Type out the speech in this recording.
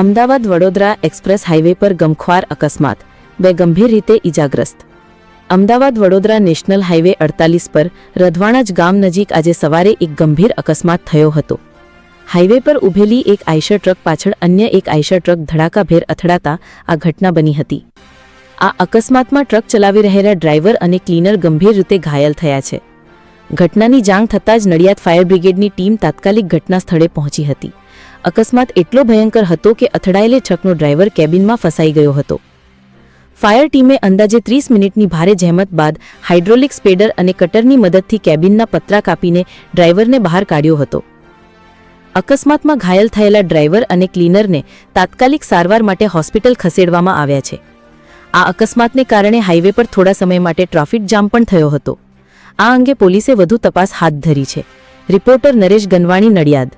Ahmedabad Vadodara express highway પર ગમખ્વાર અકસ્માત. બે ગંભીર રીતે ઇજાગ્રસ્ત અમદાવાદ વડોદરા નેશનલ હાઇવે અડતાલીસ પર રધવાણાજ ગામ નજીક આજે સવારે એક ગંભીર અકસ્માત થયો હતો. હાઇવે પર ઊભેલી એક આઈશર ટ્રક પાછળ અન્ય એક આઈશર ટ્રક ધડાકાભેર અથડાતા આ ઘટના બની હતી. આ અકસ્માતમાં ટ્રક ચલાવી રહેલા ડ્રાઈવર અને ક્લીનર ગંભીર રીતે ઘાયલ થયા છે. ઘટનાની જાણ થતાં જ નડિયાદ ફાયર બ્રિગેડની ટીમ તાત્કાલિક ઘટના સ્થળે પહોંચી હતી. અકસ્માત એટલો ભયંકર હતો કે અથડાયેલે ટ્રકનો ડ્રાઈવર કેબિનમાં ફસાઈ ગયો હતો. ફાયર ટીમે અંદાજે ત્રીસ મિનિટની ભારે જહેમત બાદ હાઇડ્રોલિક સ્પેડર અને કટરની મદદથી કેબિનના પતરા કાપીને ડ્રાઈવરને બહાર કાઢ્યો હતો. અકસ્માતમાં ઘાયલ થયેલા ડ્રાઈવર અને ક્લીનરને તાત્કાલિક સારવાર માટે હોસ્પિટલ ખસેડવામાં આવ્યા છે. આ અકસ્માતને કારણે હાઈવે પર થોડા સમય માટે ટ્રાફિક જામ પણ થયો હતો. આ અંગે પોલીસે વધુ તપાસ હાથ ધરી છે. રિપોર્ટર નરેશ ગનવાણી નડિયાદ.